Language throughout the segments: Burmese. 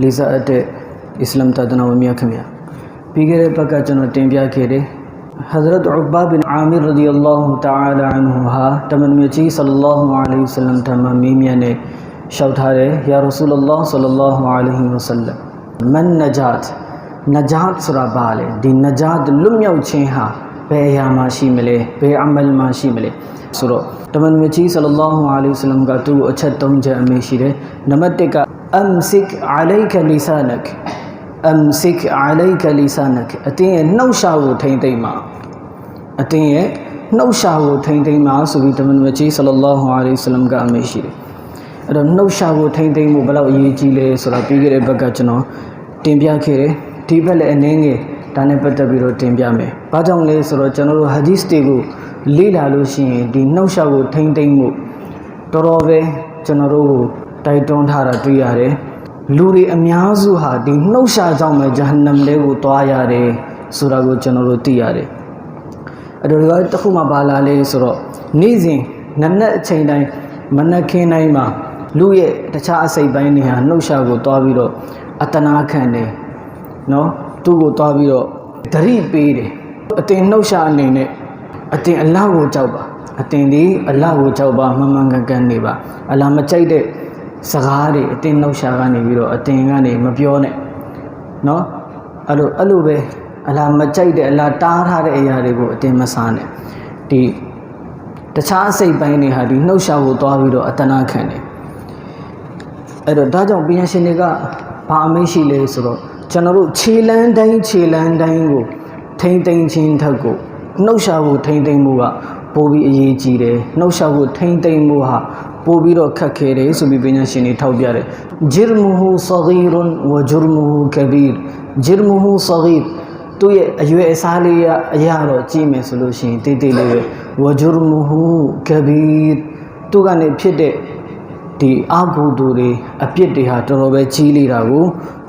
Lisa ate Islam tadana wa miya kamiya. Pigere paka လေးစားအပ်တဲ့အစ္စလမ်သာသနာဝင်များခင်ဗျာပြီးခဲ့တဲ့ပတ်ကကျွန်တော်တင်ပြခဲ့တယ် حضرت عقبہ بن عامر رضی اللہ تعالی عنہ تمن میچی صلی اللہ علیہ وسلم تمامیمیہ نے شوٹ ہارے یا رسول اللہ صلی اللہ علیہ وسلم من نجات نجات سرا بالے دی نجات لمیہ اچھے ہاں ထားတယ်ယာရဆူလလာဆလ္လာလဟ်အလိုင်းဝဆလမ်မန်နဂျတ်နဂျတ်ဆိုတာဘာလဲဒီနဂျတ်လွတ်မြောက်ခြင်းဟာဘယ်အရာမှာရှိမလဲဘယ်အမလ်မှာရှိမလဲဆိုတော့တမန်တော်ကြီးဆလ္လာလဟ်အလိုင်းဝဆလမ်ကသူ့ကိုအချက်၃ချက်အမိရှိတယ်နံပါတ်၁ကအမ်စစ်အလိုက်ကလီဆာနက် amsik alayka lisanak အတင်းရဲ့နှုတ်ရှာကိုထိမ့်သိမ့်မှာအတင်းရဲ့နှုတ်ရှာကိုထိမ့်သိမ့်မှာဆိုပြီးတမန်တော်ကြီးဆလ္လာလဟ်အလိုင်းဝဆလမ်ကအမိရှိတယ်အဲ့တော့နှုတ်ရှာကိုထိမ့်သိမ့်မှုဘယ်လောက်အရေးကြီးလဲဆိုတာပြီးခဲ့တဲ့ဘက်ကကျွန်တော်တင်ပြခဲ့တယ်ဒီဘက်လည်းအနေငယ် ဒါနဲ့ပတ်သက်ပြီးတော့တင်ပြမယ်။ဘာကြောင့်လဲဆိုတော့ကျွန်တော်တို့ဟာဒီစ်တွေကိုလေ့လာလို့ရှိရင်ဒီနှုတ်ရှာကိုထိမ့်သိမ့်မှုတော်တော်ပဲကျွန်တော်တို့ကိုတိုက်တွန်းထားတာတွေ့ရတယ်။လူတွေအများစုဟာဒီနှုတ်ရှာကြောင့်ပဲဂျဟန္နမ်ထဲကိုသွားရတယ်ဆိုတာကိုကျွန်တော်တို့သိရတယ်အဲ့တော့ဒီကတစ်ခုမှပါလာလေဆိုတော့နေ့စဉ်နက်နက်အချိန်တိုင်းမနက်ခင်းတိုင်းမှာလူရဲ့တခြားအစိတ်ပိုင်းတွေဟာနှုတ်ရှာကိုသွားပြီးတော့အတနာခံတယ်နော် သူ့ကိုသွားပြီးတော့တရိပေးတယ်အတင်နှုတ်ရှာအနေနဲ့အတင်အလောက်ကိုကြောက်ပါအတင်ဒီအလောက်ကိုကြောက်ပါမမှန်ကန်ကန်နေပါအလားမကြိုက်တဲ့စကားတွေအတင်နှုတ်ရှာကနေပြီးတော့အတင်ကနေမပြောနဲ့နော်အဲ့လိုအဲ့လိုပဲအလားမကြိုက်တဲ့အလားတားထားတဲ့အရာတွေကိုအတင်မစားနဲ့ဒီတခြားစိတ်ပိုင်းတွေဟာဒီနှုတ်ရှာကိုသွားပြီးတော့အတနာခံတယ်အဲ့တော့ဒါကြောင့်ပညာရှင်တွေကဘာအမိန့်ရှိလဲဆိုတော့ ကျွန်တော်တို့ခြေလန်းတိုင်းခြေလန်းတိုင်းကိုထိမ့်သိမ့်ချင်းထက်ကိုနှုတ်ရှာကိုထိမ့်သိမ့်မှုကပိုပြီးအရေးကြီးတယ်နှုတ်ရှာကိုထိမ့်သိမ့်မှုဟာပို့ပြီးတော့ခက်ခဲတယ်ဆိုပြီးပညာရှင်တွေထောက်ပြတယ်ဂျီရမဟူဆဂီရွန်ဝဂျရမဟူကဘီရဂျီရမဟူဆဂီသူ့ရဲ့အရွယ်အစားလေးအရာတော့ကြည့်မယ်ဆိုလို့ရှိရင်တိတ်တိတ်လေးပဲဝဂျရမဟူကဘီရသူကနေဖြစ်တဲ့ဒီအာဂုတူတွေအပြစ်တွေဟာတော်တော်ပဲကြီးလေးတာကို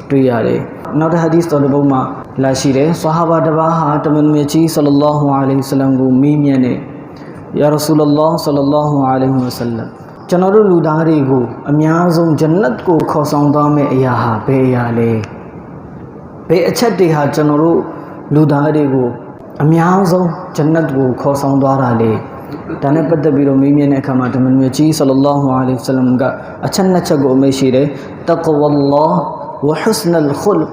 တွေ့ရတယ် နောက်တစ်ဟာဒီသ်တော်တစ်ပုဒ်မှာလာရှိတယ်ဆဟာဘာတစ်ပါးဟာတမန်တော်ကြီးဆလ္လာလဟ်အလိုင်းဝဆလမ်ကိုမေးမြန်းတယ်ယာရဆူလလာဆလ္လာလဟ်အလိုင်းဝဆလမ်ကျွန်တော်တို့လူသားတွေကိုအများဆုံးဂျနတ်ကိုခေါ်ဆောင်သွားမယ့်အရာဟာဘယ်အရာလဲဘယ်အချက်တွေဟာကျွန်တော်တို့လူသားတွေကိုအများဆုံးဂျနတ်ကိုခေါ်ဆောင်သွားတာလဲဒါနဲ့ပတ်သက်ပြီးတော့မေးမြန်းတဲ့အခါမှာဓမ္မမြတ်ကြီးဆလ္လာလဟ်အလိုင်းဝဆလမ်ကအချက်နှစ်ချက်ကိုအမိန့်ရှိတယ်တကဝလာ ဝဟုစနလ်ခုလ်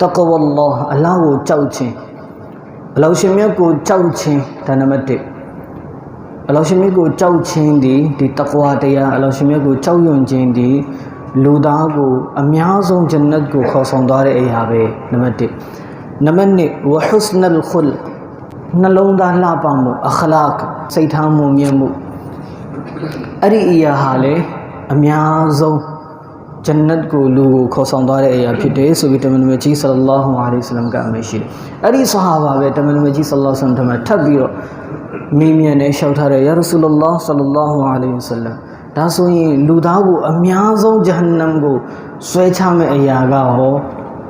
တကဝလာအလောင်းကိုကြောက်ခြင်းအလောရှင်မြတ်ကိုကြောက်ခြင်းဒါနံပါတ်1အလောရှင်မြတ်ကိုကြောက်ခြင်းဒီဒီတကွာတရားအလောရှင်မြတ်ကိုကြောက်ရွံ့ခြင်းဒီလူသားကိုအများဆုံးဂျန်နတ်ကိုခေါ်ဆောင်သွားတဲ့အရာပဲနံပါတ်1နံပါတ်2ဝဟုစနလ်ခုလ်နှလုံးသားလှပမှုအခလာကစိတ်ထားမှုမြတ်မှုအဲ့ဒီအရာဟာလေအများဆုံး ဂျန်နတ်ကိုလူကိုခေါ်ဆောင်သွားတဲ့အရာဖြစ်တယ်ဆိုပြီးတမန်တော်ကြီးဆလ္လာလဟ်အလိုင်းဝဆလမ်ကအမရှိတယ်အဲ့ဒီဆဟာဘာပဲတမန်တော်ကြီးဆလ္လာလဟ်အလိုင်းဝဆလမ်ထပ်ထပ်ပြီးတော့မေးမြန်းနေလျှောက်ထားတယ်ယာရဆူလလာဆလ္လာလဟ်အလိုင်းဝဆလမ်ဒါဆိုရင်လူသားကိုအများဆုံးဂျဟန္နမ်ကိုဆွဲချမဲ့အရာကဟော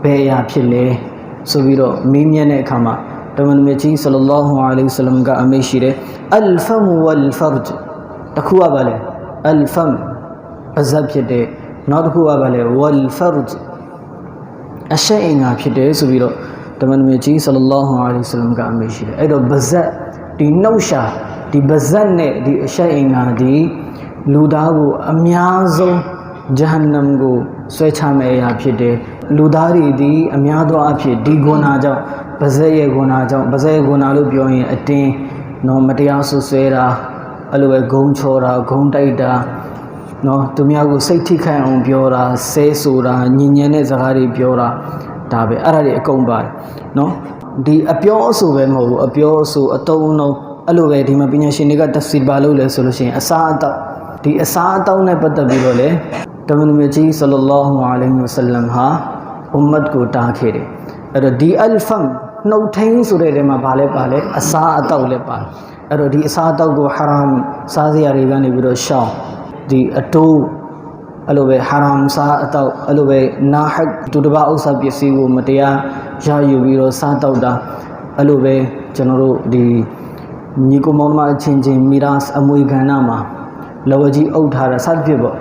ဘယ်အရာဖြစ်လဲဆိုပြီးတော့မေးမြန်းတဲ့အခါမှာတမန်တော်ကြီးဆလ္လာလဟ်အလိုင်းဝဆလမ်ကအမိရှိတယ်အလ်ဖမ်ဝလ်ဖရဂျ်တခုကပါလေအလ်ဖမ်ပဇတ်ဖြစ်တဲ့ နောက်တစ်ခုကပါလေဝလ်ဖရဂျ်အရှိအင်္ဂါဖြစ်တယ်ဆိုပြီးတော့တမန်တော်ကြီးဆလ္လာလဟ်အလိုင်းဝဆလမ်ကအမိရှိတယ်အဲ့တော့ပဇတ်ဒီနှုတ်ရှာဒီပါဇက်နဲ့ဒီအရှက်အင်္ဂါဒီလူသားကိုအများဆုံးဂျဟန္နမ်ကိုဆွဲချမဲ့အရာဖြစ်တယ်လူသားတွေဒီအများသောအဖြစ်ဒီဂုဏကြောင့်ပါဇက်ရဲ့ဂုဏကြောင့်ပါဇက်ရဲ့ဂုဏလို့ပြောရင်အတင်းနော်မတရားဆွဆွဲတာအဲ့လိုပဲဂုံချော်တာဂုံတိုက်တာ နော်သူများကိုစိတ်ထိခိုက်အောင်ပြောတာဆဲဆိုတာညင်ညံတဲ့စကားတွေပြောတာဒါပဲအဲ့ဒါတွေအကုန်ပါတယ်နော်ဒီအပြောအဆိုပဲမဟုတ်ဘူးအပြောအဆိုအတုံးအနှုံးအဲ့လိုပဲဒီမှာပညာရှင်တွေကတဖ်စီပါလို့လဲဆိုလို့ရှိရင်အစားအသောက်ဒီအစားအသောက်နဲ့ပတ်သက်ပြီးတော့လေတမန်တော်ကြီးဆလ္လာလဟ်အလိုင်းဝဆလမ်ဟာအွမ်မတ်ကိုတားခဲ့တယ်အဲ့တော့ဒီအလ်ဖမ်နှုတ်ထင်းဆိုတဲ့နေရာမှာဗာလဲပါလဲအစားအသောက်လည်းပါအဲ့တော့ဒီအစားအသောက်ကိုဟာရမ်စားစရာတွေကနေပြီးတော့ရှောင်း ဒီအတိုးအဲ့လိုပဲဟာရမ်စားအတော့အဲ့လိုပဲနာဟတ်သူတစ်ပါးဥစ္စာပစ္စည်းကိုမတရားရယူပြီးတော့စားတော့တာအဲ့လိုပဲကျွန်တော်တို့ဒီညီကိုမောင်မအချင်းချင်းမီရာစ်အမွေကဏ္ဍမှာလောဝကြီးအုပ်ထားတာစသဖြင့်ပေါ့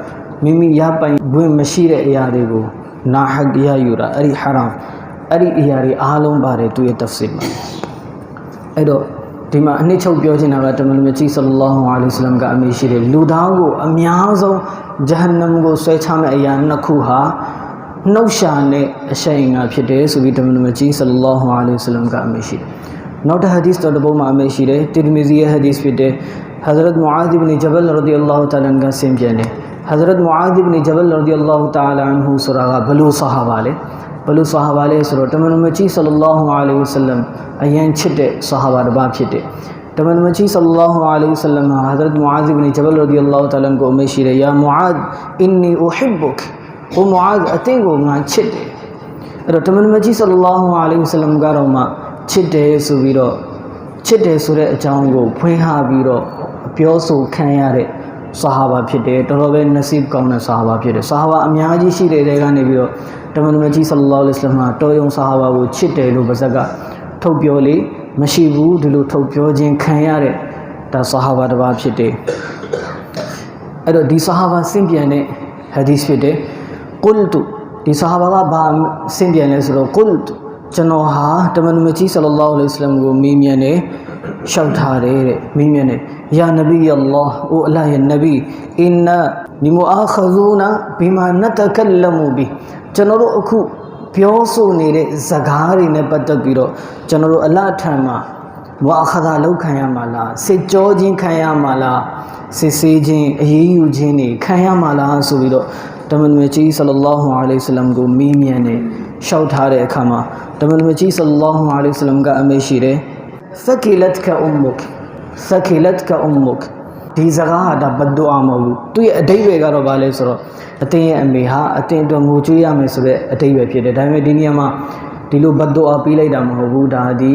မိမိရပိုင်ဝင်မရှိတဲ့အရာတွေကိုနာဟက်ရယူတာအဲ့ဒီဟာရမ်အဲ့ဒီအရာတွေအားလုံးပါတယ်သူရဲ့တဖ်ဆီမှာအဲ့တော့ ဒီမှာအနှစ်ချုပ်ပြောချင်တာကတမန်တော်ကြီးဆလလောဟူအလိုင်းဆလမ်ကအမိရှိတယ်လူသားကိုအများဆုံးဂျဟန္နမ်ကိုဆွဲချမဲ့အရာနှစ်ခုဟာနှုတ်ရှာနဲ့အရှိန်ကဖြစ်တယ်ဆိုပြီးတမန်တော်ကြီးဆလလောဟူအလိုင်းဆလမ်ကအမိရှိတယ်နောက်တစ်ဟာဒီသ်တော်တစ်ပုဒ်မှာအမိရှိတယ်တိရမီဇီရဲ့ဟာဒီသ်ဖြစ်တယ် Hazrat Muaz ibn Jabal radiyallahu ta'ala anhu ဆင်ပြန်တယ် Hazrat Muaz ibn Jabal radiyallahu ta'ala anhu ဆိုတာကဘလို့ဆဟာဘာလဲ ဘလို့ဆဟာဘာလဲဆိုတော့တမန်တော်ကြီးဆလလောဟူအလိုင်းဝဆလမ်အရန်ချစ်တဲ့ဆဟာဘာတစ်ပါးဖြစ်တယ်တမန်တော်ကြီးဆလလောဟူအလိုင်းဝဆလမ်ဟာဟဇရတ်မူအာဇ်ဘင်ဂျဘလ်ရဒီအလ္လာဟူတလန်ကိုအမေရှိတယ်ယာမူအာဇ်အင်နီအူဟစ်ဘူကဟိုမူအာဇ်အသင်ကိုငါချစ်တယ်အဲ့တော့တမန်တော်ကြီးဆလလောဟူအလိုင်းဝဆလမ်ကတော့မှချစ်တယ်ဆိုပြီးတော့ချစ်တယ်ဆိုတဲ့အကြောင်းကိုဖွင့်ဟပြီးတော့ပြောဆိုခံရတဲ့ဆဟာဘာဖြစ်တယ်တော်တော်ပဲနစီဘ်ကောင်းတဲ့ဆဟာဘာဖြစ်တယ်ဆဟာဘာအများကြီးရှိတဲ့တဲကနေပြီးတော့ တမန်မကြီးဆလ္လာလ္လာဟ်အလိုင်းဝဆလမ်ကတော်ယုံဆာဟာဘာကိုချစ်တယ်လို့ပါဇက်ကထုတ်ပြောလေမရှိဘူးဒီလိုထုတ်ပြောခြင်းခံရတဲ့ဒါဆာဟာဘာတစ်ပါးဖြစ်တယ်အဲ့တော့ဒီဆာဟာဘာစင်ပြန်တဲ့ဟာဒီသ်ဖြစ်တယ်ကုလ်တုဒီဆာဟာဘာကဘာစင်ပြန်လဲဆိုတော့ကုလ်တုကျွန်တော်ဟာတမန်တော်ကြီးဆလ္လာလ္လာဟ်အလိုင်းဝဆလမ်ကိုမေးမြန်းတယ်ရှောက်ထားတယ်တဲ့မေးမြန်းတယ်ယာနဘီအလ္လာဟ်အိုအလ္လာဟ်ရဲ့နဗီအင်နာနီမူအာခဇူနာဘီမာနတကလမူဘီ ကျွန်တော်တို့အခုပြောဆိုနေတဲ့ဇကားတွေနဲ့ပတ်သက်ပြီးတော့ကျွန်တော်တို့အလ္လာဟ်ထံမှာမွာခဒါလောက်ခံရမှာလားစစ်ကြောခြင်းခံရမှာလားစစ်ဆေးခြင်းအရေးယူခြင်းတွေခံရမှာလားဆိုပြီးတော့တမန်တော်ကြီးဆလ္လာဟူအလိုင်းဝဆလမ်ကိုမေးမြန်းတယ်ရှောက်ထားတဲ့အခါမှာတမန်တော်ကြီးဆလ္လာဟူအလိုင်းဝဆလမ်ကအမေရှိတယ် ثقلتك امك ثقلتك امك ဒီစကားဟာဒါဘတ်ဒူအာမဟုတ်ဘူးသူ့ရဲ့အတိတ်ပဲကတော့ဗာလဲဆိုတော့အတင်းရဲ့အမေဟာအတင်းအတွက်ငိုကြွေးရမယ်ဆိုတဲ့အတိတ်ပဲဖြစ်တယ်ဒါပေမဲ့ဒီနေရာမှာဒီလိုဘတ်ဒူအာပေးလိုက်တာမဟုတ်ဘူးဒါဒီ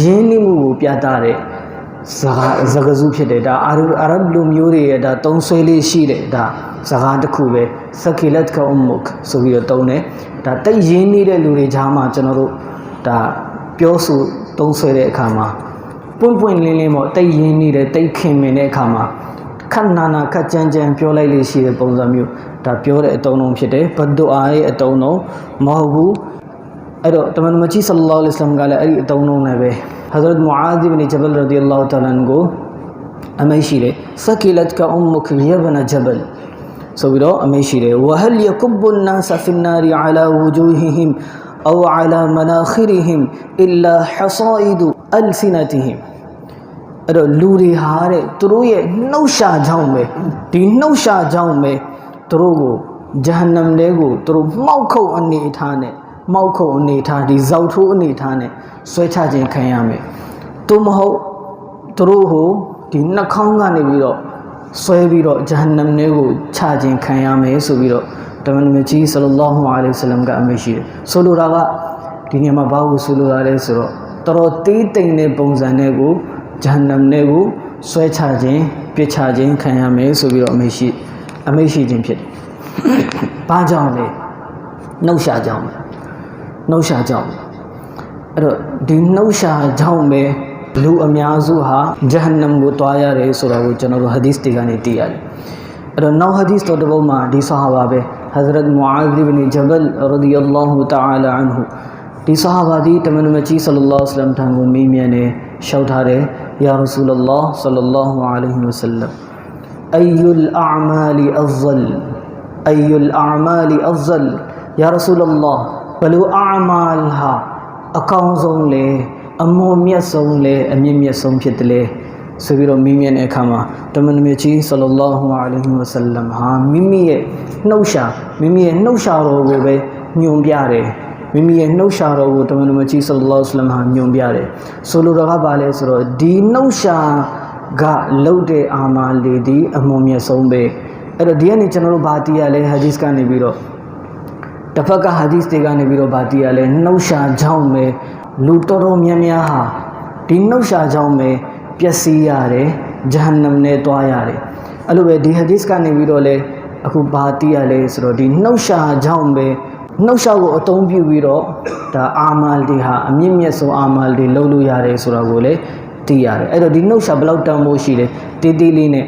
ယင်းနှိမှုကိုပြသတဲ့စကားစကားစုဖြစ်တယ်ဒါအာရအာရဗ်လူမျိုးတွေရဲ့ဒါသုံးဆွဲလေးရှိတယ်ဒါစကားတစ်ခုပဲသကိလတ်ကအုမ်မုတ်ဆိုပြီးတော့သုံးတယ်ဒါတိတ်ရင်းနေတဲ့လူတွေကြားမှာကျွန်တော်တို့ဒါပြောဆိုသုံးဆွဲတဲ့အခါမှာ ပွန့်ပွန့်လင်းလင်းပေါ့တိတ်ရင်းနေတဲ့တိတ်ခင်မင်တဲ့အခါမှာခဏနာခက်ကြမ်းကြမ်းပြောလိုက်လို့ရှိတဲ့ပုံစံမျိုးဒါပြောတဲ့အတုံးလုံးဖြစ်တယ်ဘဒူအာရဲ့အတုံးလုံးမဟုတ်ဘူးအဲ့တော့တမန်တော်ကြီးဆလ္လာလဟ်အလိုင်းဝါဆလမ်ကလည်းအဲ့ဒီအတုံးလုံးနဲ့ပဲ حضرت معاذ بن جبل رضی اللہ تعالی عنہ ကိုအမိတ်ရှိတယ်စကီလတ်ကအုမ်မုခ်ယဘနဂျဘလ်ဆိုပြီးတော့အမိတ်ရှိတယ်ဝဟလ်ယကုဘ်န်နာဆဖင်နာရီအလာဝဂျူဟီဟင် အောအလာမနာခီရီဟင်အီလာဟဆာအီဒူအလ်စီနတီဟင်အဲ့တော့လူတွေဟာတဲ့သူတို့ရဲ့နှုတ်ရှာကြောင့်ပဲဒီနှုတ်ရှာကြောင့်ပဲသူတို့ကိုဂျဟန္နမ်တဲကိုသူတို့မှောက်ခုတ်အနေထားနဲ့မှောက်ခုတ်အနေထားဒီဇောက်ထိုးအနေထားနဲ့ဆွဲချခြင်းခံရမယ်သူမဟုတ်သူတို့ဟိုဒီနှာခေါင်းကနေပြီးတော့ဆွဲပြီးတော့ဂျဟန္နမ်ထဲကိုချခြင်းခံရမယ်ဆိုပြီးတော့ တမန်တော်ကြီးဆလ္လာဟူအလိုင်းဝဆလမ်ကအမိရှိတယ်ဆိုလိုတာကဒီနေရာမှာဘာကိုဆိုလိုတာလဲဆိုတော့တော်တော်သေးတိမ်တဲ့ပုံစံနဲ့ကိုဂျဟန္နမ်ထဲကိုဆွဲချခြင်းပြစ်ချခြင်းခံရမယ်ဆိုပြီးတော့အမိရှိအမိရှိခြင်းဖြစ်တယ်ဘာကြောင့်လဲနှုတ်ရှာကြောင့်နှုတ်ရှာကြောင့်အဲ့တော့ဒီနှုတ်ရှာကြောင့်ပဲလူအများစုဟာဂျဟန္နမ်ကိုတွားရတယ်ဆိုတာကိုကျွန်တော်တို့ဟာဒီသ်တွေကနေသိရတယ်အဲ့တော့နောက်ဟာဒီသ်တော်တစ်ပုဒ်မှာဒီဆဟာဘာပဲ حضرت معاذ بن جبل رضی اللہ تعالی عنہ۔ تی صحابہ دی تمن مچی صلی اللہ علیہ وسلم تھا وہ میمیاں نے شوتھارے یا رسول اللہ صلی اللہ علیہ وسلم۔ ای الاعمال افضل ای الاعمال افضل۔ یا رسول اللہ ولو اعمالها اکاؤں زون لے امو امیہ سون لے امیہ امیہ سون پھت لے ဆလ္လာဟူအလိုင်းဝါဆလမ်အယုလ်အမာလီအဖဇလ်အယုလ်အမာလီအဖဇလ်ယာရဆူလလာဘလူအမာလ်ဟာအကောင်းဆုံးလေအမွန်မြတ်ဆုံးလေအမြင့်မြတ်ဆုံးဖြစ်တယ်လေဆိုပြီးတော့မိမြင်တဲ့အခါမှာတမန်တော်ကြီးဆလ္လာလဟူအလိုင်းဝါဆလမ်ဟာမိမိရဲ့နှုတ်ရှာမိမိရဲ့နှုတ်ရှာတော်ကိုပဲညွန်ပြတယ်မိမိရဲ့နှုတ်ရှာတော်ကိုတမန်တော်ကြီးဆလ္လာလဟ်အလိုင်းဝါဆလမ်ဟာညွန်ပြတယ်ဆိုလိုတာကဘာလဲဆိုတော့ဒီနှုတ်ရှာကလှုပ်တဲ့အာမာလေဒီအမွန်မြတ်ဆုံးပဲအဲ့တော့ဒီကနေ့ကျွန်တော်တို့ဘာတီးရလဲဟာဒီသ်ကနေပြီးတော့တစ်ဖက်ကဟာဒီသ်တွေကနေပြီးတော့ဘာတီးရလဲနှုတ်ရှာကြောင်းပဲလူတော်တော်များများဟာဒီနှုတ်ရှာကြောင်းပဲ ပျက်စီးရတယ်ဂျဟန္နမ်နဲ့တွားရတယ်အဲ့လိုပဲဒီဟာဒီသ်ကနေပြီးတော့လဲအခုဘာတီးရလဲဆိုတော့ဒီနှုတ်ရှာကြောင်းပဲနှုတ်ရှာကိုအသုံးပြုပြီးတော့ဒါအာမာလ်တွေဟာအမြင့်မြတ်ဆုံးအာမာလ်တွေလုပ်လို့ရတယ်ဆိုတော့ကိုလေသိရတယ်အဲ့တော့ဒီနှုတ်ရှာဘယ်လောက်တန်ဖိုးရှိလဲတေးသေးလေးနဲ့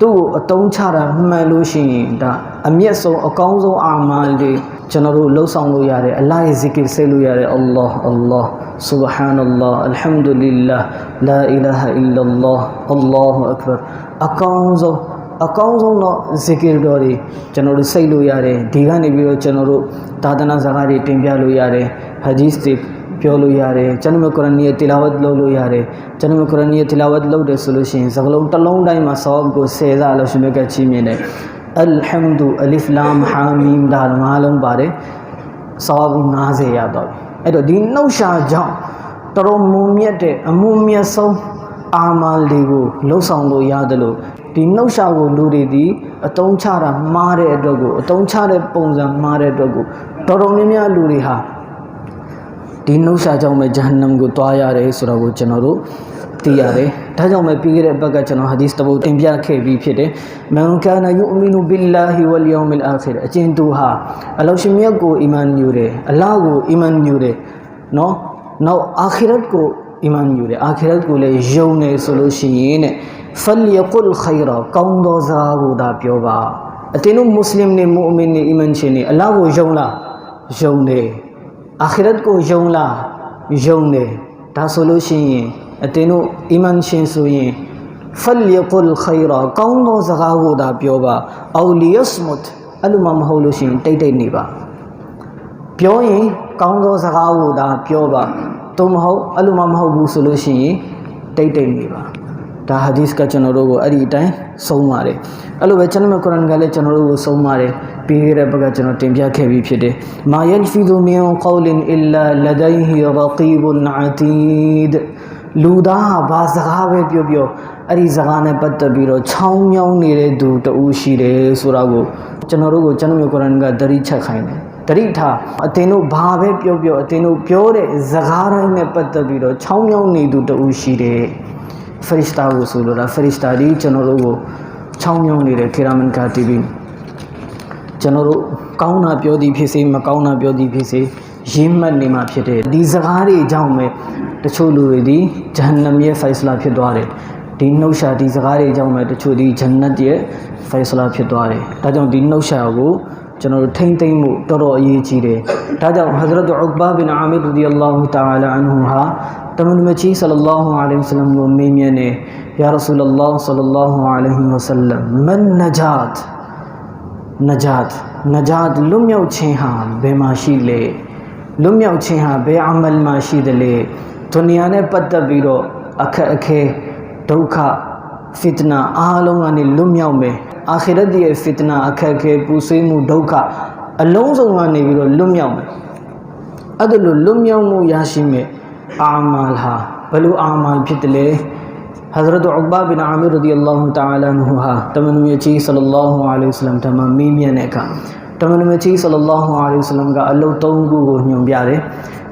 သူ့ကိုအတုံးချတာမှန်လို့ရှိရင်ဒါအမျက်ဆုံးအကောင်းဆုံးအာမန်တွေကျွန်တော်တို့လှုပ်ဆောင်လို့ရတယ်အလ္လာဟ်ရဲ့ဇီကီဆက်လို့ရတယ်အလ္လာဟ်အလ္လာဟ်ဆူဘဟာနလ္လာအလ်ဟမ်ဒူလ illah လာအီလာဟာအီလလ္လာအလ္လာဟူအက်ဘာအကောင်းဆုံးအကောင်းဆုံးတော့ဇီကီတော်တွေကျွန်တော်တို့စိတ်လို့ရတယ်ဒီကနေပြီးတော့ကျွန်တော်တို့သာသနာစကားတွေတင်ပြလို့ရတယ်ဟာဒီစ်တွေပြောလို့ရတယ်ကျွန်တော်ကုရ်အာန်ရဲ့တီလာဝတ်လုပ်လို့ရတယ်ကျွန်တော်ကုရ်အာန်ရဲ့တီလာဝတ်လုပ်တယ်ဆိုလို့ရှိရင်စကလုံးတစ်လုံးတိုင်းမှာဆောဘ်ကိုဆယ်စားလို့ရှင်မြတ်ကချီးမြှင့်တယ်အလ်ဟမ်ဒူအလီဖ်လာမ်ဟာမီမ်ဒါငါးလုံးပါတယ်ဆောဘ်90ရတော့ပြီအဲ့တော့ဒီနှုတ်ရှာကြောင့် တော်တော်မုံမြတ်တဲ့အမှုမြတ်ဆုံးအာမန်တွေကိုလှုပ်ဆောင်လို့ရတယ်လို့ဒီနှုတ်ရှာကိုလူတွေဒီအတုံးချတာမှားတဲ့အတွက်ကိုအတုံးချတဲ့ပုံစံမှားတဲ့အတွက်ကိုတော်တော်များများလူတွေဟာဒီနှုတ်ရှာကြောင့်ပဲဂျဟန္နမ်ကိုတွားရတယ်ဆိုတော့ကိုကျွန်တော်တို့သိရတယ်ဒါကြောင့်ပဲပြီးခဲ့တဲ့ဘက်ကကျွန်တော်ဟာဒီစ်တပုတ်တင်ပြခဲ့ပြီးဖြစ်တယ်မန်ကာနာယူအမီနူဘီလာဟီဝလ်ယောမီလ်အာခီရအကျဉ်သူဟာအလောရှင်မြတ်ကိုအီမန်ယူတယ်အလာကိုအီမန်ယူတယ်နော် နောက်အာခီရတ်ကိုအီမန်ယူတယ်အာခီရတ်ကိုလည်းယုံနေဆိုလို့ရှိရင်တဲ့ဖလ်ယကုလ်ခိုင်ရာကောင်းသောစကားကိုသာပြောပါအတင်းတို့မွတ်စလင်တွေမူအမင်တွေအီမန်ရှင်တွေအလာကိုယုံလားယုံတယ်အာခီရတ်ကိုယုံလားယုံတယ်ဒါဆိုလို့ရှိရင်အတင်းတို့အီမန်ရှင်ဆိုရင်ဖလ်ယကုလ်ခိုင်ရာကောင်းသောစကားကိုသာပြောပါအောလီယစ်မတ်အဲ့လိုမှမဟုတ်လို့ရှိရင်တိတ်တိတ်နေပါပြောရင် ကောင်းသောစကားကိုသာပြောပါသို့မဟုတ်အဲ့လိုမှမဟုတ်ဘူးဆိုလို့ရှိရင်တိတ်တိတ်နေပါဒါဟာဒီစ်ကကျွန်တော်တို့ကိုအဲ့ဒီအတိုင်းဆုံးပါတယ်အဲ့လိုပဲကျွန်တော်မြတ်ကုရ်အာန်ကလည်းကျွန်တော်တို့ကိုဆုံးပါတယ်ပြီးခဲ့တဲ့ဘက်ကကျွန်တော်တင်ပြခဲ့ပြီးဖြစ်တယ်မာယန်ဖီဒူမင်ကောလင်အီလာလဒိုင်ဟီရကီဘွန်အတီဒလူသားဟာဘာစကားပဲပြောပြောအဲ့ဒီစကားနဲ့ပတ်သက်ပြီးတော့ချောင်းမြောင်းနေတဲ့သူတူရှိတယ်ဆိုတာကိုကျွန်တော်တို့ကိုကျွန်တော်မျိုးကုရ်အာန်ကသတိချက်ခိုင်းတယ် တတိထားအတင်းတို့ဘာပဲပြောပြောအတင်းတို့ပြောတဲ့စကားတိုင်းနဲ့ပတ်သက်ပြီးတော့ချောင်းမြောင်းနေသူတူရှိတယ်ဖရစ်တာကိုဆိုလိုတာဖရစ်တာဒီကျွန်တော်တို့ကိုချောင်းမြောင်းနေတဲ့ကေရာမန်ကာတီဗီကျွန်တော်တို့ကောင်းတာပြောသည်ဖြစ်စေမကောင်းတာပြောသည်ဖြစ်စေရင်းမှတ်နေမှာဖြစ်တယ်ဒီစကားတွေအကြောင်းပဲတချို့လူတွေဒီဂျဟန္နမ်ရဲ့ဖိုင်ဆလာဖြစ်သွားတယ်ဒီနှုတ်ရှာဒီစကားတွေအကြောင်းပဲတချို့ဒီဂျန်နတ်ရဲ့ဖိုင်ဆလာဖြစ်သွားတယ်ဒါကြောင့်ဒီနှုတ်ရှာကို ကျွန်တော်တို့ထိမ့်သိမ့်မှုတော်တော်အရေးကြီးတယ်ဒါကြောင့် Hazrat Uqba bin Amir radiyallahu ta'ala anhu ဟာတမန်တော်ကြီး sallallahu alaihi wasallam ကိုမေးမြန်းတယ် Ya Rasulullah sallallahu alaihi wasallam man najat najat najat လွတ်မြောက်ခြင်းဟာဘယ်မှာရှိလဲလွတ်မြောက်ခြင်းဟာဘယ်အမလ်မှာရှိတယ်လဲဒုနီယာနဲ့ပတ်သက်ပြီးတော့အခက်အခဲဒုက္ခဖစ်တနာအားလုံးကနေလွတ်မြောက်မယ် အာခိရတ်ရဲ့ဖစ်တနာအခက်ခဲပူဆွေးမှုဒုက္ခအလုံးစုံကနေပြီးတော့လွတ်မြောက်မယ်အဲ့ဒါလိုလွတ်မြောက်မှုရရှိမယ်အာမလ်ဟာဘယ်လိုအာမလ်ဖြစ်တယ်လဲ حضرت عقبہ بن عامر رضی اللہ تعالی عنہ ہا تمن میں چی صلی اللہ علیہ وسلم تما میمیاں نے کہا تمن میں چی صلی اللہ علیہ وسلم کا اللہ توں کو کو نیوں پیا دے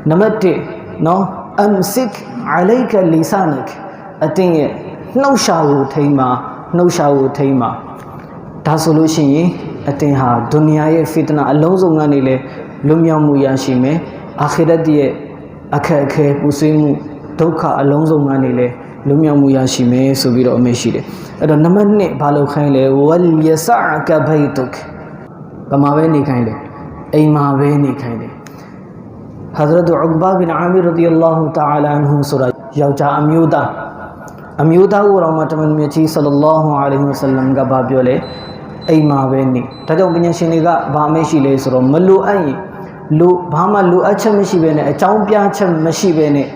نمبر 1 نو امسک علیک لسانک اتیں یہ နှုတ်ရှာကိုထိမ့်မှာနှုတ်ရှာကိုထိမ့်မှာ ဒါဆိုလို့ရှိရင်အတင်းဟာဒုနီယာရဲ့ဖီတနာအလုံးစုံကနေလဲလွတ်မြောက်မှုရရှိမယ်အာခိရတ်ရဲ့အခက်အခဲပူဆွေးမှုဒုက္ခအလုံးစုံကနေလဲလွတ်မြောက်မှုရရှိမယ်ဆိုပြီးတော့အမေရှိတယ်အဲ့တော့နံပါတ်1ဘာလို့ခိုင်းလဲဝလ်ယဆာကဘိတုကကမှာပဲနေခိုင်းတယ်အိမ်မှာပဲနေခိုင်းတယ် Hazrat Uqba bin Amir radiyallahu ta'ala anhu ဆိုတာယောက်ျားအမျိုးသားအမျိုးသားကိုတော့မှတ မန်မြတ်ကြီး sallallahu alaihi wasallam ကဘာပြောလဲအိမ်မှာပဲနေဒါကြောင့်ပညာရှင်တွေကဘာအမေရှိလဲဆိုတော့မလိုအပ်ရင်လိုဘာမှလိုအပ်ချက်မရှိဘဲနဲ့အကြောင်းပြချက်မရှိဘဲနဲ့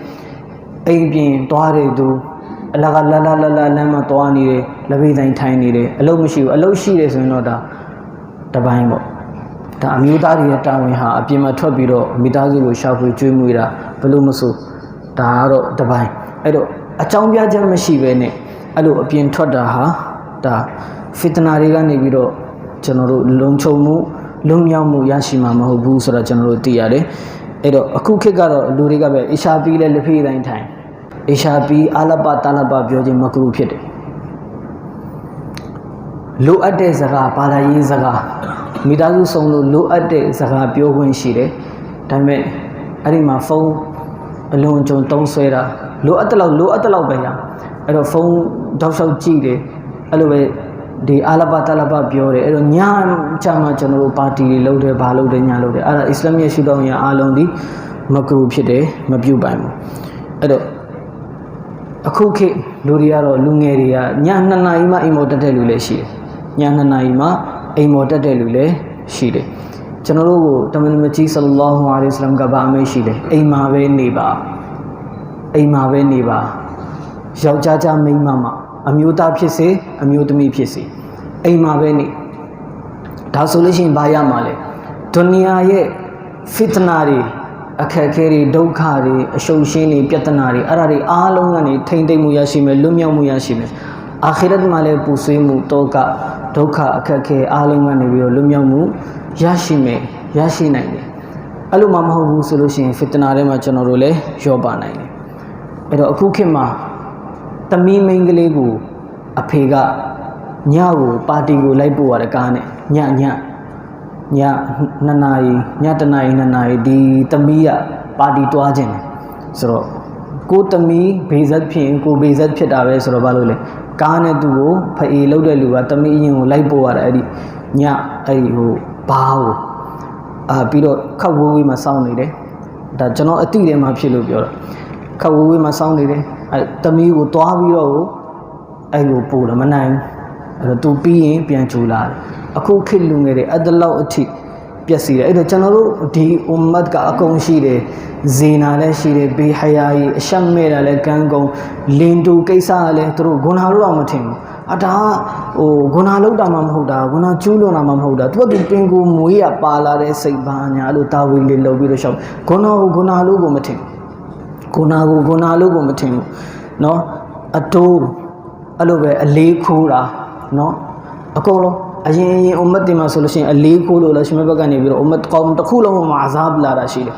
အိမ်ပြင်သွားတယ်သူအလကလာလာလာလာလမ်းမှာသွားနေတယ်လက်ပိဆိုင်ထိုင်နေတယ်အလုပ်မရှိဘူးအလုပ်ရှိတယ်ဆိုရင်တော့ဒါတပိုင်းပေါ့ဒါအမျိုးသားတွေရဲ့တာဝန်ဟာအပြင်မှာထွက်ပြီးတော့မိသားစုကိုရှာဖွေကျွေးမွေးတာဘလို့မဆိုဒါကတော့တပိုင်းအဲ့တော့အကြောင်းပြချက်မရှိဘဲနဲ့အဲ့လိုအပြင်ထွက်တာဟာဒါ ဖစ်တနာတွေကနေပြီးတော့ကျွန်တော်တို့လုံခြုံမှုလုံမြောက်မှုရရှိမှာမဟုတ်ဘူးဆိုတော့ကျွန်တော်တို့သိရတယ်အဲ့တော့အခုခေတ်ကတော့လူတွေကပဲအရှာပီးလဲလက်ဖေးတိုင်းထိုင်အရှာပီးအာလပတာလပပြောခြင်းမကရုဖြစ်တယ်လိုအပ်တဲ့စကားဘာသာရေးစကားမိသားစုစုံလို့လိုအပ်တဲ့စကားပြောခွင့်ရှိတယ်ဒါပေမဲ့အဲ့ဒီမှာဖုန်းအလွန်ကြုံတုံးဆွဲတာလိုအပ်တဲ့လောက်လိုအပ်တဲ့လောက်ပဲရအဲ့တော့ဖုန်းတောက်လျှောက်ကြည့်တယ်အဲ့လိုပဲ ဒီအာလဘတလဘပြောတယ်အဲ့တော့ညာချမှကျွန်တော်တို့ပါတီတွေလုပ်တယ်ဘာလုပ်တယ်ညာလုပ်တယ်အဲ့ဒါအစ္စလာမ်ရဲ့ရှုထောင့်ရအားလုံးဒီမကရူဖြစ်တယ်မပြုတ်ပိုင်ဘူးအဲ့တော့အခုခေတ်လူတွေကတော့လူငယ်တွေကည2နာရီမှအိမ်မော်တက်တဲ့လူလည်းရှိတယ်ည2နာရီမှအိမ်မော်တက်တဲ့လူလည်းရှိတယ်ကျွန်တော်တို့ကိုတမန်တော်ကြီးဆလ္လာဟူအလိုင်းဝါဆလမ်ကဘာအမိန့်ရှိတယ်အိမ်မှာပဲနေပါအိမ်မှာပဲနေပါယောက်ျားကြမိန်းမမ အမျိုးသားဖြစ်စေအမျိုးသမီးဖြစ်စေအိမ်မှာပဲနေဒါဆိုလို့ရှိရင်ဘာရမှာလဲဒုနီယာရဲ့ဖစ်တနာတွေအခက်အခဲတွေဒုက္ခတွေအရှုံးရှင်းတွေပြဿနာတွေအဲ့ဒါတွေအားလုံးကနေထိမ့်သိမ့်မှုရရှိမယ်လွတ်မြောက်မှုရရှိမယ်အာခိရတ်မှာလည်းပူဆွေးမှုတောကဒုက္ခအခက်အခဲအားလုံးကနေပြီးတော့လွတ်မြောက်မှုရရှိမယ်ရရှိနိုင်တယ်အဲ့လိုမှမဟုတ်ဘူးဆိုလို့ရှိရင်ဖစ်တနာထဲမှာကျွန်တော်တို့လည်းရောပါနိုင်တယ်အဲ့တော့အခုခေတ်မှာ သမီးမိန်းကလေးကိုအဖေကညကိုပါတီကိုလိုက်ပို့ရတဲ့ကားနဲ့ညညညနှစ်နာရီညတစ်နာရီနှစ်နာရီဒီသမီးကပါတီတွားခြင်းတယ်ဆိုတော့ကိုသမီးဘေဇက်ဖြစ်ရင်ကိုဘေဇက်ဖြစ်တာပဲဆိုတော့ဘာလို့လဲကားနဲ့သူ့ကိုဖအေးလောက်တဲ့လူကသမီးအရင်ကိုလိုက်ပို့ရတယ်အဲ့ဒီညအဲ့ဒီဟိုဘားကိုအာပြီးတော့ခက်ဝေးဝေးမှာစောင်းနေတယ်ဒါကျွန်တော်အတိထဲမှာဖြစ်လို့ပြောတာခက်ဝေးဝေးမှာစောင်းနေတယ် အဲသမီးကိုတွားပြီးတော့အဲ့ကိုပို့တယ်မနိုင်ဘူးအဲ့တော့သူပြီးရင်ပြန်ကြိုလာတယ်အခုခေတ်လူငယ်တွေအဲ့ဒါလောက်အထိပျက်စီးတယ်အဲ့တော့ကျွန်တော်တို့ဒီအွမ်မတ်ကအကုန်ရှိတယ်ဇေနာလည်းရှိတယ်ဘေဟယာကြီးအရှက်မဲ့တာလည်းကန်းကုံလင်တူကိစ္စကလည်းသူတို့ဂုဏလို့တော့မထင်ဘူးအဒါဟိုဂုဏလောက်တာမှမဟုတ်တာဂုဏကျူးလွန်တာမှမဟုတ်တာသူကသူပင်ကိုမွေးရပါလာတဲ့စိတ်ပါညာအဲ့လိုတာဝီလေးလုပ်ပြီးတော့ရှောက်ဂုဏကိုဂုဏလို့ကိုမထင်ဘူး ဂုဏကိုဂုဏလို့ကိုမထင်ဘူးเนาะအတိုးအဲ့လိုပဲအလေးခိုးတာเนาะအကုန်လုံးအရင်ရင်အွမ်မတ်တင်မှာဆိုလို့ရှိရင်အလေးခိုးလို့လည်းရှင်မဘက်ကနေပြီးတော့အွမ်မတ်ကောင်တစ်ခုလုံးမှာအဇာဘလာတာရှိတယ်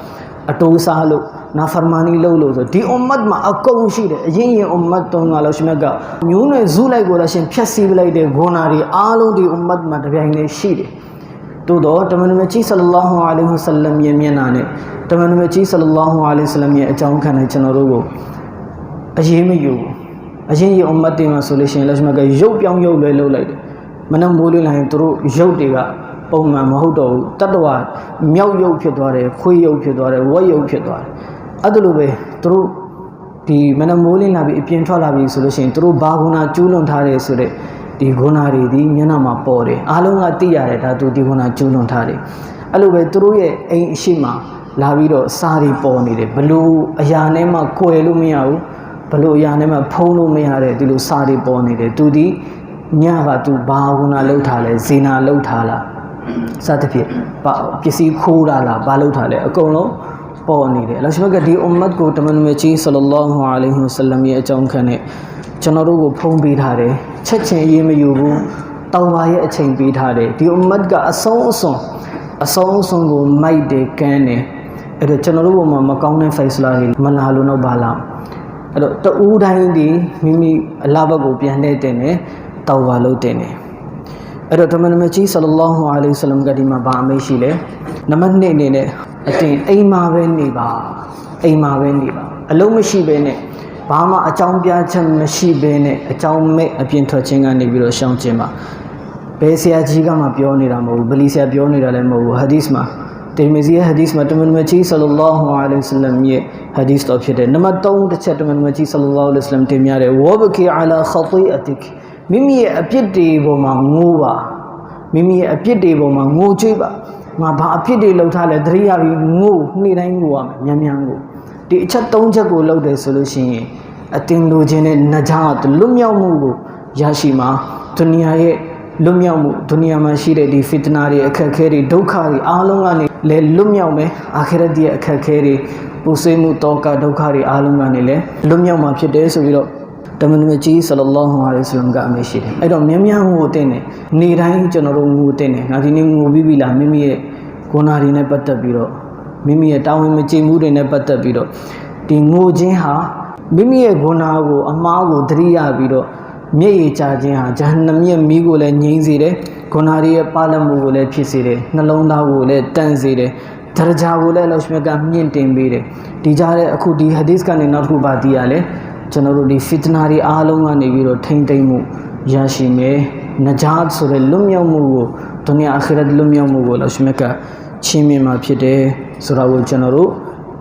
အတိုးစားလို့နာဖာမာနီလုပ်လို့ဆိုဒီအွမ်မတ်မှာအကုန်ရှိတယ်အရင်ရင်အွမ်မတ်တုံးကလည်းရှင်မကမျိုးနွယ်ဇူးလိုက်ကိုလည်းရှင်ဖြတ်စီးပလိုက်တဲ့ဂုဏတွေအားလုံးဒီအွမ်မတ်မှာတပြိုင်တည်းရှိတယ်သို့တော့တမန်တော်မြတ်ကြီးဆလ္လာဟူအလိုင်းဝဆလမ်ရဲ့မျက်နှာနဲ့တ မန်တော်မြတ်ကြီးဆလ္လာဟူအလိုင်းဝဆလမ်ရဲ့အကြောင်းခံတဲ့ကျွန်တော်တို့ကိုအရေးမယူဘူးအရင်ရင်အွမ်မတ်တင်မှာဆိုလို့ရှိရင်လည်းရှင်မကရုပ်ပြောင်းရုပ်လွဲလုပ်လိုက်တယ်မနှမိုးလေးလိုက်သူတို့ရုပ်တွေကပုံမှန်မဟုတ်တော့ဘူးတတ္တဝမြောက်ရုပ်ဖြစ်သွားတယ်ခွေးရုပ်ဖြစ်သွားတယ်ဝက်ရုပ်ဖြစ်သွားတယ်အဲ့ဒါလိုပဲသူတို့ဒီမနှမိုးလေးလာပြီးအပြင်ထွက်လာပြီဆိုလို့ရှိရင်သူတို့ဘာဂုဏကျူးလွန်ထားတယ်ဆိုတဲ့ဒီဂုဏတွေဒီမျက်နှာမှာပေါ်တယ်အားလုံးကသိရတယ်ဒါသူဒီဂုဏကျူးလွန်ထားတယ်အဲ့လိုပဲသူတို့ရဲ့အိမ်အရှိမ လာပြီးတော့စားတွေပေါ်နေတယ်ဘလို့အရာနဲ့မှကွယ်လို့မရဘူးဘလို့အရာနဲ့မှဖုံးလို့မရတဲ့ဒီလိုစားတွေပေါ်နေတယ်သူဒီညကသူဘာဝနာလောက်ထားလဲဇေနာလောက်ထားလားစသဖြင့်ပစ္စည်းခိုးတာလားဘာလောက်ထားလဲအကုန်လုံးပေါ်နေတယ်အလရှမကဒီအွမ်မတ်ကိုတမန်တော်ကြီးဆလလောဟူအလိုင်းဝဆလမ်ရဲ့အကြောင်းခံနဲ့ကျွန်တော်တို့ကိုဖုံးပေးထားတယ်ချက်ချင်းရေးမယူဘူးတောင်းပါရဲ့အချိန်ပေးထားတယ်ဒီအွမ်မတ်ကအဆုံးအစွန်အဆုံးအစွန်ကိုမိုက်တယ်ကန်းတယ် အဲ့တော့ကျွန်တော်တို့ဘုံမှာမကောင်းတဲ့ဖိုက်စလာတွေမလာလို့တော့ဘာလားအဲ့တော့တူးတိုင်းဒီမိမိအလားဘက်ကိုပြန်တဲ့တင်တယ်တောက်ပါလို့တင်တယ်အဲ့တော့တမန်တော်ကြီးဆလလောဟူအလိုင်းဝဆလမ်ကဒီမှာဗာအမိတ်ရှိလေနံပါတ်1အနေနဲ့အတင်အိမ်မှာပဲနေပါအိမ်မှာပဲနေပါအလုံးမရှိဘဲနဲ့ဘာမှအကြောင်းပြချက်မရှိဘဲနဲ့အကြောင်းမဲ့အပြင်ထွက်ခြင်းကနေပြီးတော့ရှောင်ခြင်းပါဘယ်ဆရာကြီးကမှပြောနေတာမဟုတ်ဘူးဗလီဆရာပြောနေတာလည်းမဟုတ်ဘူးဟာဒီစ်မှာ တေမီဇီရဲ့ဟာဒီစ်မှာတမန်တော်ကြီးဆလလောဟူအလိုင်းဝဆလမ်ရဲ့ဟာဒီစ်တော်ဖြစ်တယ်နံပါတ်3တစ်ချက်တမန်တော်ကြီးဆလလောအလိုင်းဝဆလမ်တင်ပြတယ်ဝဘကီအလာခတီအတစ်မိမိရဲ့အပြစ်တွေပေါ်မှာငိုးပါမိမိရဲ့အပြစ်တွေပေါ်မှာငိုကြွေးပါငါဘာအဖြစ်တွေလှုပ်ထားလဲသတိရပြီးငို့နေ့တိုင်းငိုရမယ်မြန်မြန်ငိုဒီအချက်၃ချက်ကိုလှုပ်တယ်ဆိုလို့ရှိရင်အတင်လိုခြင်းနဲ့နဂျာတ်လွတ်မြောက်မှုကိုရရှိမှာဒုနီယာရဲ့ လွတ်မြောက်မှုဒုနီယာမှာရှိတဲ့ဒီဖစ်တနာတွေအခက်အခဲတွေဒုက္ခတွေအားလုံးကနေလဲလွတ်မြောက်မယ်အာခရတ်ရဲ့အခက်အခဲတွေပူဆွေးမှုတောကဒုက္ခတွေအားလုံးကနေလဲလွတ်မြောက်မှာဖြစ်တယ်ဆိုပြီးတော့တမန်တော်ကြီးဆလလောဟူအလိုင်းဆလမ်ကအမေရှိတယ်အဲ့တော့မြင်းများငိုတင်တယ်နေတိုင်းကျွန်တော်တို့ငိုတင်တယ်ငါဒီနေ့ငိုပြီးပြီလားမိမိရဲ့ဂုဏတွေနဲ့ပတ်သက်ပြီးတော့မိမိရဲ့တာဝန်မကျေမှုတွေနဲ့ပတ်သက်ပြီးတော့ဒီငိုခြင်းဟာမိမိရဲ့ဂုဏကိုအမှားကိုသတိရပြီးတော့ မျက်ရည်ကျခြင်းဟာဂျဟန္နမရဲ့မိကိုလည်းငြိမ်းစေတယ်ဂုဏတွေရဲ့ပါလမှုကိုလည်းဖြစ်စေတယ်နှလုံးသားကိုလည်းတန့်စေတယ်ဒရဂျာကိုလည်းလောရှမြတ်ကမြင့်တင်ပေးတယ်ဒီကြားတဲ့အခုဒီဟာဒီစ်ကနေနောက်တစ်ခုပါတည်ရလဲကျွန်တော်တို့ဒီဖစ်တနာတွေအားလုံးကနေပြီးတော့ထိမ့်သိမ့်မှုရရှိမယ်နဂျာတ်ဆိုတဲ့လွတ်မြောက်မှုကိုဒုနီယာအခရတ်လွတ်မြောက်မှုကိုလောရှမြတ်ကချင်းမြင်မှာဖြစ်တယ်ဆိုတာကိုကျွန်တော်တို့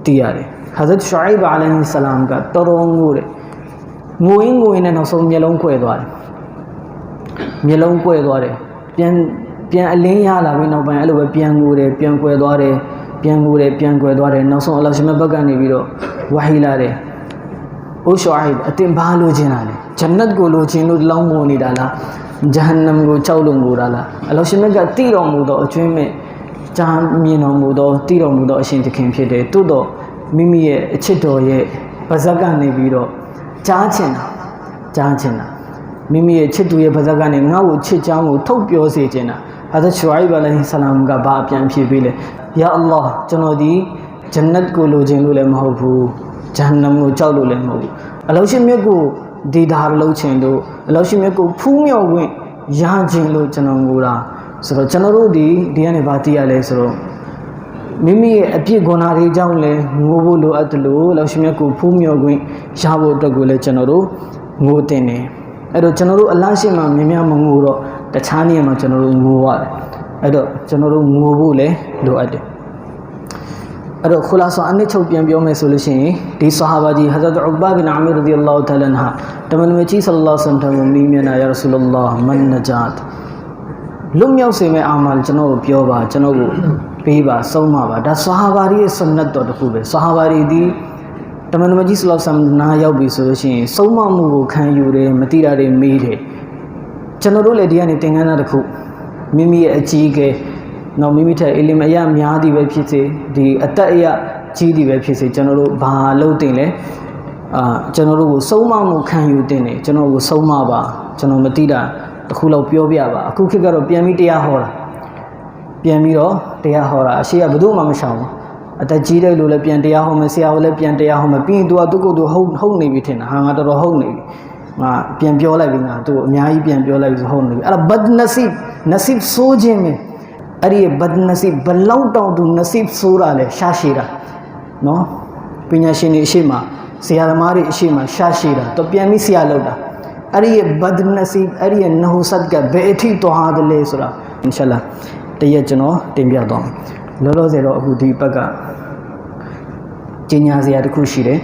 သိရတယ်။ဟာဇတ်ရှူအိဘ်အလို င်ဟီဆလမ်ကတော်တော်ငိုတယ်။ငိုရင်းငိုရင်းနဲ့နောက်ဆုံးမျက်လုံးကွယ်သွားတယ်။မျက်လုံးကွယ်သွားတယ်။ပြန်ပြန်အလင်းရလာပြီးနောက်ပိုင်းအဲ့လိုပဲပြန်ငိုတယ်ပြန်ကွယ်သွားတယ်ပြန်ငိုတယ်ပြန်ကွယ်သွားတယ်နောက်ဆုံးအလ္လာဟ်ရှင်မဘက်ကနေပြီးတော့ဝဟီလာတယ်။အိုရှူအိဘ်အတင်ဘာလို့ခြင်းလားလဲ။ဂျန်နတ်ကိုလိုချင်လို့လောင်းငိုနေတာလား။ဂျဟန္နမ်ကိုကြောက်လို့ငိုတာလား။အလ္လာဟ်ရှင်မကတိတော်မူသောအကျွင်းမဲ့ကြားမြင်တော်မူသောတိတော်မူသောအရှင်သခင်ဖြစ်တယ်။သို့တော့မိမိရဲ့အချစ်တော်ရဲ့ပါဇက်ကနေပြီးတော့ ကြားချင်တာကြားချင်တာမိမိရဲ့ချစ်သူရဲ့ပါဇက်ကနေငါ့ကိုချစ်ချောင်းကိုထုတ်ပြောစေချင်တာဟာဇတ်ရှူအိဘ်အလိုင်ဟီဆလမ်ကဘာအပြန်ဖြေပေးလဲယာအလ္လာဟ်ကျွန်တော်ဒီဂျန်နတ်ကိုလိုချင်လို့လည်းမဟုတ်ဘူးဂျဟန္နမ်ကိုကြောက်လို့လည်းမဟုတ်ဘူးအလောရှင်မြတ်ကိုဒီဒါလုံးချင်လို့အလောရှင်မြတ်ကိုဖူးမြော်ခွင့်ရချင်လို့ကျွန်တော်ငိုတာဆိုတော့ကျွန်တော်တို့ဒီဒီကနေဘာသိရလဲဆိုတော့ မိမိရဲ့အပြစ်ဂုဏတွေကြောင့်လည်းငိုဖို့လိုအပ်တယ်လို့လောရှင်မြတ်ကိုဖူးမြော်ခွင့်ရဖို့အတွက်ကိုလည်းကျွန်တော်တို့ငိုတင်တယ်အဲ့တော့ကျွန်တော်တို့အလားရှိမှမြင်များမငိုတော့တခြားနေရာမှာကျွန်တော်တို့ငိုရတယ်အဲ့တော့ကျွန်တော်တို့ငိုဖို့လည်းလိုအပ်တယ်အဲ့တော့ခူလာဆာအနစ်ချုပ်ပြန်ပြောမယ်ဆိုလို့ရှိရင်ဒီဆဟာဘာကြီးဟဇရတ်ဥဘာဘင်အာမီရဒီအလ္လာဟူတအာလာန်ဟာတမန်တော်ကြီးဆလ္လာလဟ်အလัยဟိဝါဆလမ်ကိုမိမြင်တာယာရဆူလလာမန်နဂျတ်လွတ်မြောက်စေမယ့်အာမလ်ကျွန်တော်ကိုပြောပါကျွန်တော်ကို ပေးပါဆုံးမပါဒါဆဟာဘာကြီးရဲ့ဆွန်နတ်တော်တစ်ခုပဲဆဟာဘာကြီးဒီတမန်တော်ကြီးဆလ္လာလဟ်အလัยဟိဝါဆလမ်နားရောက်ပြီဆိုလို့ရှိရင်ဆုံးမမှုကိုခံယူတယ်မတိတာတွေမေးတယ်ကျွန်တော်တို့လည်းဒီကနေသင်ခန်းစာတစ်ခုမိမိရဲ့အကြီးအကဲနော်မိမိထက်အလီမအရများသည်ပဲဖြစ်စေဒီအသက်အရကြီးသည်ပဲဖြစ်စေကျွန်တော်တို့ဘာလုပ်တင်လဲအာကျွန်တော်တို့ကိုဆုံးမမှုခံယူတင်တယ်ကျွန်တော်ကိုဆုံးမပါကျွန်တော်မတိတာတစ်ခုလောက်ပြောပြပါအခုခေတ်ကတော့ပြန်ပြီးတရားဟောတာပြန်ပြီးတော့ တရားဟောတာအရှိကဘယ်သူမှမရှောင်ဘူးအသက်ကြီးတဲ့လူလည်းပြန်တရားဟောမယ်ဆရာကလည်းပြန်တရားဟောမယ်ပြီးရင် तू ကသူ့ကိုယ်သူဟုတ်ဟုတ်နေပြီထင်တာဟာငါတော်တော်ဟုတ်နေပြီငါပြန်ပြောလိုက်ပြီငါသူ့အများကြီးပြန်ပြောလိုက်ပြီဆိုဟုတ်နေပြီအဲ့ဒါဘတ်နစီနစီဆိုးခြင်းပဲအဲ့ဒီဘတ်နစီဘလောက်တောင်သူနစီဆိုးတာလဲရှာရှည်တာနော်ပညာရှင်တွေအရှိမဆရာသမားတွေအရှိမရှာရှည်တာတော့ပြန်ပြီးဆရာလောက်တာအဲ့ဒီဘတ်နစီအဲ့ဒီနဟူဆတ်ကဘယ်အထိသွားတယ်လဲဆိုတာအင်ရှာလာ တရက်ကျွန်တော်တင်ပြတော့မယ်လောလောဆယ်တော့အခုဒီဘက်ကကျင်ညာစရာတစ်ခုရှိတယ်